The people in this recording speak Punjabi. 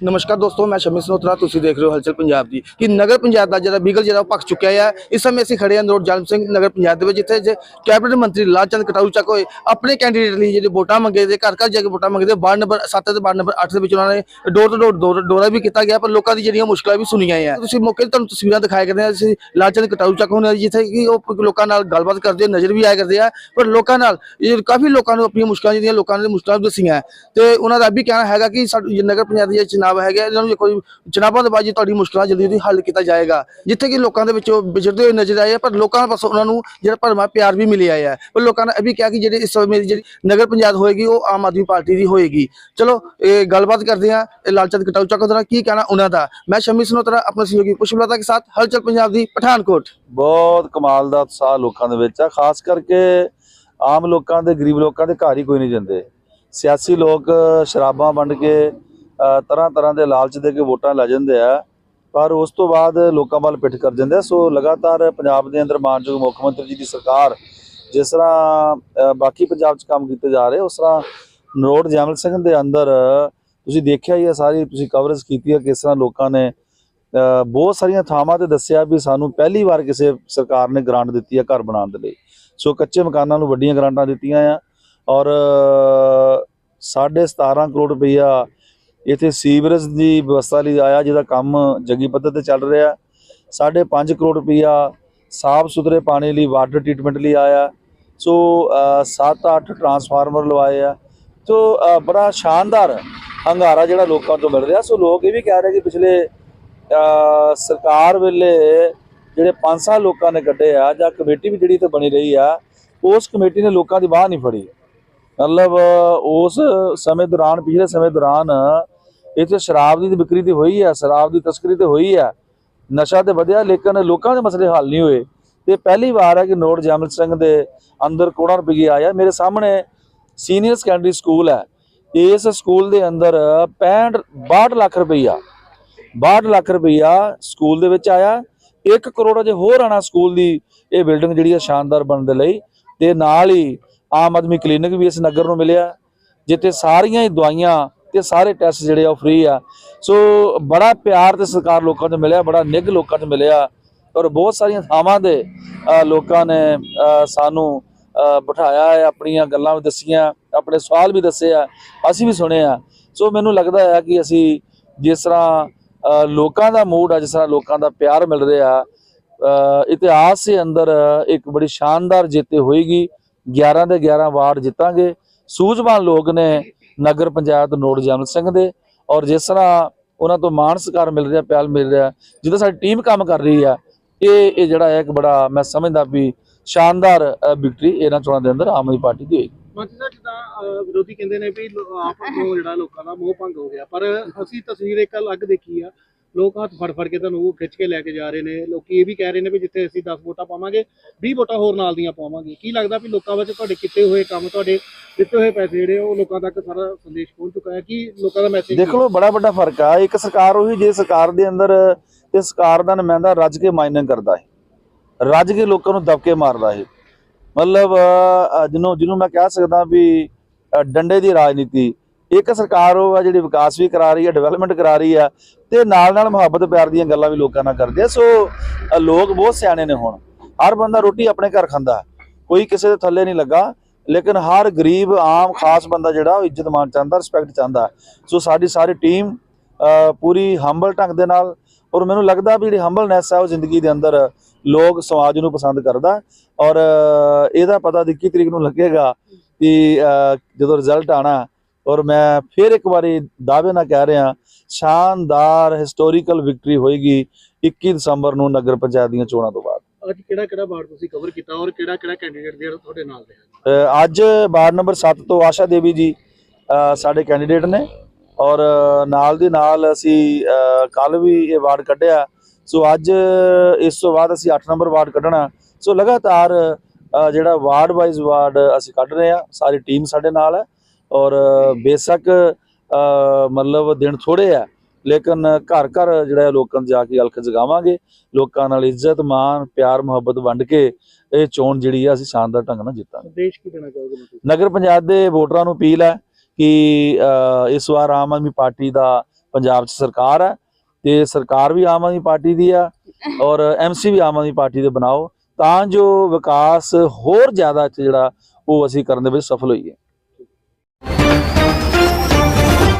ਨਮਸਕਾਰ ਦੋਸਤੋ, ਮੈਂ ਸ਼ਮੀ ਸਨੋਤਰਾ, ਤੁਸੀਂ ਦੇਖ ਰਹੇ ਹੋ ਹਲਚਲ ਪੰਜਾਬ ਦੀ। ਕਿ ਨਗਰ ਪੰਚਾਇਤ ਦਾ ਜਿਹੜਾ ਬਿਗਲ ਜਿਹੜਾ ਉਹ ਭਖ ਚੁੱਕਿਆ ਹੈ ਇਸ ਸਮੇਂ ਅਸੀਂ ਖੜੇ ਹਾਂ ਰੋਡ ਜਾਲਮ ਸਿੰਘ ਨਗਰ ਪੰਚਾਇਤ ਦੇ ਵਿੱਚ, ਜਿੱਥੇ ਜੇ ਕੈਬਨਿਟ ਮੰਤਰੀ ਲਾਲਚੰਦ ਕਟਾਊ ਚੱਕ ਹੋਏ, ਆਪਣੇ ਕੈਂਡੀਡੇਟ ਲਈ ਜਿਹੜੇ ਵੋਟਾਂ ਮੰਗੇ ਦੇ, ਘਰ ਘਰ ਜਾ ਕੇ ਵੋਟਾਂ ਮੰਗਦੇ, ਵਾਰਡ ਨੰਬਰ 7 ਤੇ ਵਾਰਡ ਨੰਬਰ 8 ਦੇ ਵਿੱਚ ਉਹਨਾਂ ਨੇ ਡੋਰ ਟੂ ਡੋਰ ਡੋਰਾ ਵੀ ਕੀਤਾ ਗਿਆ, ਪਰ ਲੋਕਾਂ ਦੀ ਜਿਹੜੀਆਂ ਮੁਸ਼ਕਲਾਂ ਵੀ ਸੁਣੀਆਂ ਹੈ ਤੁਸੀਂ ਮੌਕੇ ਤੇ ਤੁਹਾਨੂੰ ਤਸਵੀਰਾਂ ਦਿਖਾਇਆ ਕਰਦੇ ਹਾਂ, ਅਸੀਂ ਲਾਲਚੰਦ ਕਟਾਊ ਚੱਕ ਹੋਣੇ ਜਿੱਥੇ ਕਿ ਉਹ ਲੋਕਾਂ ਨਾਲ ਗੱਲਬਾਤ ਕਰਦੇ ਨਜ਼ਰ ਵੀ ਆਇਆ ਕਰਦੇ ਆ, ਪਰ ਲੋਕਾਂ ਨਾਲ ਕਾਫੀ ਲੋਕਾਂ ਨੂੰ ਆਪਣੀਆਂ ਮੁਸ਼ਕਲਾਂ ਜਿਹੜੀਆਂ ਲੋਕਾਂ ਨੇ ਮੁਸ਼ਕਲਾਂ ਵੀ ਦੱਸੀਆਂ। ਹੈ ਤੇ ਉਹਨਾਂ ਦਾ ਇਹ ਵੀ ਕਹਿਣਾ ਹੈਗਾ ਕਿ ਸਾਡੀ ਨਗਰ ਪੰਚਾਇਤ ਦੇ ਜਿਹੜੇ ਚੁਣਾਵ ਹੈਗੇ ਇਹਨਾਂ ਨੂੰ ਕੋਈ ਚੁਣਾਵਾਂ ਦੇ ਬਾਅਦ ਤੁਹਾਡੀ ਮੁਸ਼ਕਲਾਂ ਜਲਦੀ ਜਲਦੀ ਹੱਲ ਕੀਤਾ ਜਾਏਗਾ, ਜਿੱਥੇ ਕਿ ਲੋਕਾਂ ਦੇ ਵਿੱਚੋਂ ਵਿਚਰਦੇ ਹੋਏ ਨਜ਼ਰ ਆਏ ਪਰ ਲੋਕਾਂ ਪਾਸੋਂ ਉਹਨਾਂ ਨੂੰ ਜਿਹੜਾ ਭਰਮਾ ਪਿਆਰ ਵੀ ਮਿਲਿਆ ਹੈ ਪਰ ਲੋਕਾਂ ਨੇ ਇਹ ਵੀ ਕਿਹਾ ਕਿ ਜਿਹੜੇ ਇਸ ਸਮੇਂ ਜਿਹੜੀ ਨਗਰ ਪੰਚਾਇਤ ਹੋਏਗੀ, ਉਹ ਆਮ ਆਦਮੀ ਪਾਰਟੀ ਦੀ ਹੋਏਗੀ। ਚਲੋ, ਇਹ ਗੱਲਬਾਤ ਕਰਦੇ ਹਾਂ ਲਾਲਚੰਦ ਕਟਾਊ ਚੱਕ ਕੀ ਕਹਿਣਾ ਉਹਨਾਂ ਦਾ। ਮੈਂ ਸ਼ਮੀ ਸਨੋਤਰਾ, ਆਪਣੇ ਸਹਿਯੋਗੀ ਪੁਸ਼ਪਲਤਾ ਕੇ ਸਾਥ, ਹਲਚਲ ਪੰਜਾਬ ਦੀ ਪਠਾਨਕੋਟ। ਬਹੁਤ ਕਮਾਲ ਦਾ ਉਤਸ਼ਾਹ ਲੋਕਾਂ ਦੇ ਵਿੱਚ ਆ, ਖਾਸ ਕਰਕੇ ਆਮ ਲੋਕਾਂ ਦੇ, ਗਰੀਬ ਲੋਕਾਂ ਦੇ ਘਰ ਹੀ ਕੋਈ ਨਹੀਂ ਜਾਂਦੇ। ਸਿਆਸੀ ਲੋਕ ਸ਼ਰਾਬਾਂ ਵੰਡ ਕੇ ਤਰ੍ਹਾਂ ਤਰ੍ਹਾਂ ਦੇ ਲਾਲਚ ਦੇ ਕੇ ਵੋਟਾਂ ਲੈ ਜਾਂਦੇ ਆ ਪਰ ਉਸ ਤੋਂ ਬਾਅਦ ਲੋਕਾਂ ਵੱਲ ਪਿੱਠ ਕਰ ਜਾਂਦੇ ਆ। ਸੋ ਲਗਾਤਾਰ ਪੰਜਾਬ ਦੇ ਅੰਦਰ ਮਾਨਯੋਗ ਮੁੱਖ ਮੰਤਰੀ ਜੀ ਦੀ ਸਰਕਾਰ ਜਿਸ ਤਰ੍ਹਾਂ ਬਾਕੀ ਪੰਜਾਬ 'ਚ ਕੰਮ ਕੀਤੇ ਜਾ ਰਹੇ ਉਸ ਤਰ੍ਹਾਂ ਨਰੋੜ ਜੈਮਲ ਸਿੰਘ ਦੇ ਅੰਦਰ ਤੁਸੀਂ ਦੇਖਿਆ ਹੀ ਹੈ ਸਾਰੀ ਤੁਸੀਂ ਕਵਰੇਜ ਕੀਤੀ ਹੈ ਕਿਸ ਤਰ੍ਹਾਂ ਲੋਕਾਂ ਨੇ ਬਹੁਤ ਸਾਰੀਆਂ ਥਾਵਾਂ ਤੇ ਦੱਸਿਆ ਵੀ ਸਾਨੂੰ ਪਹਿਲੀ ਵਾਰ ਕਿਸੇ ਸਰਕਾਰ ਨੇ ਗ੍ਰਾਂਟ ਦਿੱਤੀ ਹੈ ਘਰ ਬਣਾਉਣ ਦੇ ਲਈ। ਸੋ ਕੱਚੇ ਮਕਾਨਾਂ ਨੂੰ ਵੱਡੀਆਂ ਗ੍ਰਾਂਟਾਂ ਦਿੱਤੀਆਂ ਆ ਔਰ ਅ, ਸਾਢੇ 17 ਕਰੋੜ ਰੁਪਈਆ ਇੱਥੇ ਸੀਵਰੇਜ ਦੀ ਵਿਵਸਥਾ ਲਈ ਆਇਆ ਜਿਹਦਾ ਕੰਮ ਜੱਗੀ ਪੱਧਰ ਤੇ ਚੱਲ ਰਿਹਾ। ਸਾਢੇ 5 ਕਰੋੜ ਰੁਪਈਆ ਸਾਫ਼ ਸੁਥਰੇ ਪਾਣੀ ਲਈ ਵਾਟਰ ਟ੍ਰੀਟਮੈਂਟ ਲਈ ਆਇਆ। ਸੋ 7-8 ਟਰਾਂਸਫਾਰਮਰ ਲਵਾਏ ਆ। ਸੋ ਬੜਾ ਸ਼ਾਨਦਾਰ ਹੰਗਾਰਾ ਜਿਹੜਾ ਲੋਕਾਂ ਤੋਂ ਮਿਲ ਰਿਹਾ। ਸੋ, ਲੋਕ ਇਹ ਵੀ ਕਹਿ ਰਹੇ ਕਿ ਪਿਛਲੇ ਸਰਕਾਰ ਵੇਲੇ ਜਿਹੜੇ 5 ਸਾਲ ਲੋਕਾਂ ਨੇ ਕੱਢੇ ਆ ਜਾਂ ਕਮੇਟੀ ਵੀ ਜਿਹੜੀ ਤੇ ਬਣੀ ਰਹੀ ਆ, ਉਸ ਕਮੇਟੀ ਨੇ ਲੋਕਾਂ ਦੀ ਬਾਹ ਨਹੀਂ ਫੜੀ। ਮਤਲਬ, ਉਸ ਸਮੇਂ ਦੌਰਾਨ, ਪਿਛਲੇ ਸਮੇਂ ਦੌਰਾਨ ਇੱਥੇ ਸ਼ਰਾਬ ਦੀ ਵਿਕਰੀ ਤੇ ਹੋਈ ਹੈ ਸ਼ਰਾਬ ਦੀ ਤਸਕਰੀ ਤੇ ਹੋਈ ਹੈ ਨਸ਼ਾ ਤੇ ਵਧਿਆ, ਲੇਕਿਨ ਲੋਕਾਂ ਦੇ ਮਸਲੇ ਹੱਲ ਨਹੀਂ ਹੋਏ। ਤੇ ਪਹਿਲੀ ਵਾਰ ਹੈ ਕਿ ਨੋਟ ਜਮਲ ਸਿੰਘ ਦੇ ਅੰਦਰ ਕਰੋੜਾਂ ਰੁਪਏ ਆਇਆ। ਮੇਰੇ ਸਾਹਮਣੇ ਸੀਨੀਅਰ ਸੈਕੰਡਰੀ ਸਕੂਲ ਹੈ ਇਸ ਸਕੂਲ ਦੇ ਅੰਦਰ 65 62 ਲੱਖ ਰੁਪਈਆ 62 ਲੱਖ ਰੁਪਈਆ ਸਕੂਲ ਦੇ ਵਿੱਚ ਆਇਆ। 1 ਕਰੋੜ ਅਜੇ ਹੋਰ ਆਣਾ ਸਕੂਲ ਦੀ ਇਹ ਬਿਲਡਿੰਗ ਜਿਹੜੀ ਹੈ ਸ਼ਾਨਦਾਰ ਬਣਨ ਦੇ ਲਈ। ਤੇ ਨਾਲ ਹੀ ਆਮ ਆਦਮੀ ਕਲੀਨਿਕ ਵੀ ਇਸ ਨਗਰ ਨੂੰ ਮਿਲਿਆ, ਜਿੱਥੇ ਸਾਰੀਆਂ ਹੀ ਦਵਾਈਆਂ ਤੇ ਸਾਰੇ ਟੈਸਟ ਜਿਹੜੇ ਆ ਉਹ ਫ੍ਰੀ ਆ। ਸੋ ਬੜਾ ਪਿਆਰ ਤੇ ਸਤਿਕਾਰ ਲੋਕਾਂ 'ਚ ਮਿਲਿਆ, ਬੜਾ ਨਿੱਘ ਲੋਕਾਂ 'ਚ ਮਿਲਿਆ ਔਰ ਬਹੁਤ ਸਾਰੀਆਂ ਥਾਵਾਂ ਦੇ ਲੋਕਾਂ ਨੇ ਸਾਨੂੰ ਬਿਠਾਇਆ ਹੈ, ਆਪਣੀਆਂ ਗੱਲਾਂ ਵੀ ਦੱਸੀਆਂ, ਆਪਣੇ ਸਵਾਲ ਵੀ ਦੱਸੇ ਆ, ਅਸੀਂ ਵੀ ਸੁਣੇ ਆ। ਸੋ ਮੈਨੂੰ ਲੱਗਦਾ ਹੈ ਕਿ ਅਸੀਂ ਜਿਸ ਤਰ੍ਹਾਂ ਲੋਕਾਂ ਦਾ ਮੂਡ ਆ, ਜਿਸ ਤਰ੍ਹਾਂ ਲੋਕਾਂ ਦਾ ਪਿਆਰ ਮਿਲ ਰਿਹਾ ਇਤਿਹਾਸ ਦੇ ਅੰਦਰ ਇੱਕ ਬੜੀ ਸ਼ਾਨਦਾਰ ਜਿੱਤ ਹੋਏਗੀ। 11 ਦੇ 11 ਵਾਰਡ ਜਿੱਤਾਂਗੇ। ਸੂਝਵਾਨ ਲੋਕ ਨੇ ਨਗਰ ਪੰਚਾਇਤ ਨੋੜ ਜਮਲ ਸਿੰਘ ਦੇ ਔਰ ਜਿਸ ਤਰ੍ਹਾਂ ਉਹਨਾਂ ਤੋਂ ਮਾਣ ਸਤਿਕਾਰ ਮਿਲ ਰਿਹਾ, ਪਿਆਰ ਮਿਲ ਰਿਹਾ, ਜਿੱਦਾਂ ਸਾਡੀ ਟੀਮ ਕੰਮ ਕਰ ਰਹੀ ਆ, ਇਹ ਇਹ ਜਿਹੜਾ ਹੈ ਇੱਕ ਬੜਾ ਮੈਂ ਸਮਝਦਾ ਵੀ ਸ਼ਾਨਦਾਰ ਵਿਕਟਰੀ ਇਹਨਾਂ ਚੋਣਾਂ ਦੇ ਅੰਦਰ ਆਮ ਆਦਮੀ ਪਾਰਟੀ ਦੀ ਹੋਏਗੀ। ਮੰਤਰੀ ਜਿੱਦਾਂ ਵਿਰੋਧੀ ਕਹਿੰਦੇ ਨੇ ਵੀ ਆਪ ਤੋਂ ਜਿਹੜਾ ਲੋਕਾਂ ਦਾ ਮੋਹ ਭੰਗ ਹੋ ਗਿਆ, ਪਰ ਅਸੀਂ ਤਸਵੀਰ ਇੱਕ ਅਲੱਗ ਦੇਖੀ ਆ। ਲੋਕ ਹੱਥ ਫੜ ਫੜ ਕੇ ਤੁਹਾਨੂੰ ਉਹ ਖਿੱਚ ਕੇ ਲੈ ਕੇ ਜਾ ਰਹੇ ਨੇ। ਲੋਕੀ ਇਹ ਵੀ ਕਹਿ ਰਹੇ ਨੇ ਵੀ ਜਿੱਥੇ ਅਸੀਂ 10 ਵੋਟਾਂ ਪਾਵਾਂਗੇ 20 ਵੋਟਾਂ ਹੋਰ ਨਾਲ ਦੀਆਂ ਪਾਵਾਂਗੇ। ਕੀ ਲੱਗਦਾ ਵੀ ਲੋਕਾਂ ਵਿੱਚ ਤੁਹਾਡੇ ਕੀਤੇ ਹੋਏ ਕੰਮ ਤੁਹਾਡੇ ਦਿੱਤੇ ਹੋਏ ਪੈਸੇ ਜਿਹੜੇ ਉਹ ਲੋਕਾਂ ਤੱਕ ਸਾਰਾ ਸੰਦੇਸ਼ ਪਹੁੰਚ ਚੁੱਕਾ ਹੈ ਕਿ ਲੋਕਾਂ ਦਾ ਮੈਸੇਜ ਦੇਖ ਲਓ ਬੜਾ ਵੱਡਾ ਫ਼ਰਕ ਆ। ਇੱਕ ਸਰਕਾਰ ਉਹੀ ਜੇ ਸਰਕਾਰ ਦੇ ਅੰਦਰ ਤੇ ਸਰਕਾਰ ਦਾ ਨੁਮਾਇੰਦਾ ਰੱਜ ਕੇ ਮਾਈਨਿੰਗ ਕਰਦਾ ਹੈ। ਰੱਜ ਕੇ ਲੋਕਾਂ ਨੂੰ ਦਬਕੇ ਮਾਰਦਾ ਹੈ। ਮਤਲਬ ਜਿਹਨੂੰ ਜਿਹਨੂੰ ਮੈਂ ਕਹਿ ਸਕਦਾ ਵੀ ਡੰਡੇ ਦੀ ਰਾਜਨੀਤੀ ਇੱਕ ਸਰਕਾਰ ਉਹ ਆ ਜਿਹੜੀ ਵਿਕਾਸ ਵੀ ਕਰਾ ਰਹੀ ਹੈ ਡਿਵੈਲਪਮੈਂਟ ਕਰਾ ਰਹੀ ਆ ਤੇ ਨਾਲ ਨਾਲ ਮੁਹੱਬਤ ਪਿਆਰ ਦੀਆਂ ਗੱਲਾਂ ਵੀ ਲੋਕਾਂ ਨਾਲ ਕਰਦੇ ਆ। ਸੋ ਲੋਕ ਬਹੁਤ ਸਿਆਣੇ ਨੇ ਹੁਣ। ਹਰ ਬੰਦਾ ਰੋਟੀ ਆਪਣੇ ਘਰ ਖਾਂਦਾ। ਕੋਈ ਕਿਸੇ ਦੇ ਥੱਲੇ ਨਹੀਂ ਲੱਗਾ, ਲੇਕਿਨ ਹਰ ਗਰੀਬ, ਆਮ, ਖਾਸ ਬੰਦਾ ਜਿਹੜਾ ਉਹ ਇੱਜ਼ਤ ਮਾਣ ਚਾਹੁੰਦਾ ਰਿਸਪੈਕਟ ਚਾਹੁੰਦਾ। ਸੋ, ਸਾਡੀ ਸਾਰੀ ਟੀਮ ਪੂਰੀ ਹੰਬਲ ਢੰਗ ਦੇ ਨਾਲ ਔਰ ਮੈਨੂੰ ਲੱਗਦਾ ਵੀ ਜਿਹੜੀ ਹੰਬਲਨੈਸ ਹੈ ਉਹ ਜ਼ਿੰਦਗੀ ਦੇ ਅੰਦਰ ਲੋਕ, ਸਮਾਜ ਨੂੰ ਪਸੰਦ ਕਰਦਾ। ਔਰ ਇਹਦਾ ਪਤਾ 21 ਤਰੀਕ ਨੂੰ ਲੱਗੇਗਾ ਕਿ ਜਦੋਂ ਰਿਜ਼ਲਟ ਆਣਾ ਔਰ ਮੈਂ ਫਿਰ ਇੱਕ ਵਾਰੀ ਦਾਅਵੇ ਨਾਲ ਕਹਿ ਰਿਹਾ ਸ਼ਾਨਦਾਰ ਹਿਸਟੋਰੀਕਲ ਵਿਕਟਰੀ ਹੋਏਗੀ 21 ਦਸੰਬਰ ਨੂੰ ਨਗਰ ਪੰਚਾਇਤ ਦੀਆਂ ਚੋਣਾਂ ਤੋਂ ਬਾਅਦ। ਅੱਜ ਕਿਹੜਾ ਕਿਹੜਾ ਵਾਰਡ ਤੁਸੀਂ ਕਵਰ ਕੀਤਾ ਔਰ ਕਿਹੜਾ ਕਿਹੜਾ ਕੈਂਡੀਡੇਟ ਜਿਹੜਾ ਤੁਹਾਡੇ ਨਾਲ ਰਿਹਾ? ਅੱਜ ਵਾਰਡ ਨੰਬਰ 7 ਤੋਂ ਆਸ਼ਾ ਦੇਵੀ ਜੀ ਸਾਡੇ ਕੈਂਡੀਡੇਟ ਨੇ ਔਰ ਨਾਲ ਦੀ ਨਾਲ ਅਸੀਂ ਕੱਲ ਵੀ ਇਹ ਵਾਰਡ ਕੱਢਿਆ। ਸੋ ਅੱਜ ਇਸ ਤੋਂ ਬਾਅਦ ਅਸੀਂ 8 ਨੰਬਰ ਵਾਰਡ ਕੱਢਣਾ। ਸੋ ਲਗਾਤਾਰ ਜਿਹੜਾ ਵਾਰਡ ਵਾਈਜ਼ ਵਾਰਡ ਅਸੀਂ ਕੱਢ ਰਹੇ ਆ ਸਾਰੀ ਟੀਮ ਸਾਡੇ ਨਾਲ ਹੈ। ਔਰ ਬੇਸ਼ੱਕ ਮਤਲਬ ਦਿਨ ਥੋੜੇ ਆ ਲੇਕਿਨ ਘਰ ਘਰ ਜਿਹੜਾ ਲੋਕਾਂ 'ਚ ਜਾ ਕੇ ਅਲਖ ਜਗਾਵਾਂਗੇ ਲੋਕਾਂ ਨਾਲ ਇੱਜ਼ਤ ਮਾਣ ਪਿਆਰ ਮੁਹੱਬਤ ਵੰਡ ਕੇ ਇਹ ਚੋਣ ਜਿਹੜੀ ਆ ਅਸੀਂ ਸ਼ਾਨਦਾਰ ਢੰਗ ਨਾਲ ਜਿੱਤਾਂਗੇ। ਸੰਦੇਸ਼ ਕੀ ਦੇਣਾ ਚਾਹੋਗੇ ਨਗਰ ਪੰਚਾਇਤ ਦੇ ਵੋਟਰਾਂ ਨੂੰ ਅਪੀਲ ਹੈ ਕਿ ਇਸ ਵਾਰ ਆਮ ਆਦਮੀ ਪਾਰਟੀ ਦਾ ਪੰਜਾਬ 'ਚ ਸਰਕਾਰ ਹੈ ਤੇ ਸਰਕਾਰ ਵੀ ਆਮ ਆਦਮੀ ਪਾਰਟੀ ਦੀ ਆ ਔਰ ਐਮਸੀ ਵੀ ਆਮ ਆਦਮੀ ਪਾਰਟੀ ਦੇ ਬਣਾਓ ਤਾਂ ਜੋ ਵਿਕਾਸ ਹੋਰ ਜ਼ਿਆਦਾ ਜਿਹੜਾ ਉਹ ਅਸੀਂ ਕਰਨ ਦੇ ਵਿੱਚ ਸਫਲ ਹੋਈਏ।